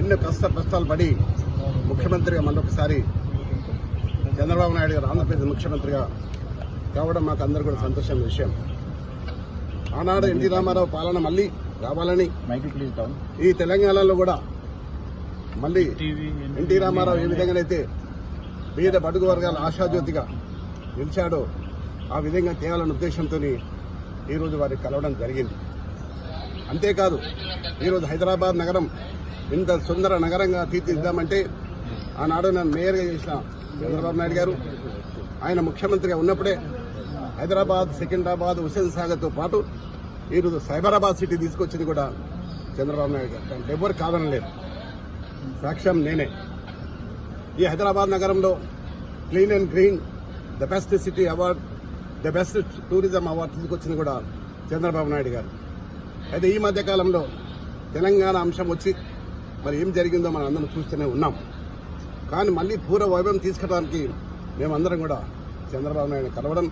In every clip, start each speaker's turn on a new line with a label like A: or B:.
A: ఎన్నో కష్ట కష్టాలు పడి ముఖ్యమంత్రిగా మళ్ళొకసారి చంద్రబాబు నాయుడు గారు ఆంధ్రప్రదేశ్ ముఖ్యమంత్రిగా కావడం మాకు అందరు కూడా సంతోషమైన విషయం. ఆనాడు ఎన్టీ రామారావు పాలన మళ్ళీ రావాలని ఈ తెలంగాణలో కూడా మళ్ళీ ఎన్టీ రామారావు ఏ విధంగానైతే పేద బడుగు వర్గాల ఆశాజ్యోతిగా నిలిచాడో ఆ విధంగా తేవాలన్న ఉద్దేశంతో ఈరోజు వారికి కలవడం జరిగింది. అంతేకాదు ఈరోజు హైదరాబాద్ నగరం ఇంత సుందర నగరంగా తీర్చిదిద్దామంటే ఆనాడు నన్ను మేయర్గా చేసిన చంద్రబాబు నాయుడు గారు ఆయన ముఖ్యమంత్రిగా ఉన్నప్పుడే హైదరాబాద్ సికింద్రాబాద్ హుస్సేన్ సాగర్తో పాటు ఈరోజు సైబరాబాద్ సిటీ తీసుకొచ్చింది కూడా చంద్రబాబు నాయుడు గారు. దాంట్లో ఎవరు కాదనలేదు సాక్ష్యం నేనే. ఈ హైదరాబాద్ నగరంలో clean and green the best city award the best tourism award తీసుకొచ్చింది కూడా చంద్రబాబు నాయుడు గారు. అయితే ఈ మధ్యకాలంలో తెలంగాణ అంశం వచ్చి మరి ఏం జరిగిందో మనం అందరం చూస్తూనే ఉన్నాం. కానీ మళ్ళీ పూర్వ వైభవం తీసుకురావడానికి మేమందరం కూడా చంద్రబాబు నాయుడు కలవడం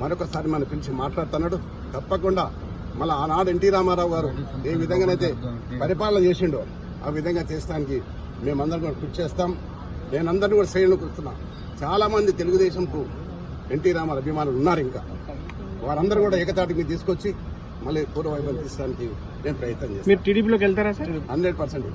A: మరొకసారి మనం పిలిచి మాట్లాడుతున్నాడు. తప్పకుండా మళ్ళీ ఆనాడు ఎన్టీ రామారావు గారు ఏ విధంగానైతే పరిపాలన చేసిండో ఆ విధంగా చేసడానికి మేమందరం కూడా కృషి చేస్తాం. నేనందరినీ కూడా శ్రేణులు కూర్చున్నాం చాలామంది తెలుగుదేశంకు ఎన్టీ రామారావు అభిమానులు ఉన్నారు ఇంకా. వారందరూ కూడా ఏకతాటికి తీసుకొచ్చి మళ్ళీ పూర్వ వైభవం తీసడానికి నేను ప్రయత్నం చేస్తాను
B: మీరు టీడీపీలోకి వెళ్తారా సార్?
A: Hundred percent.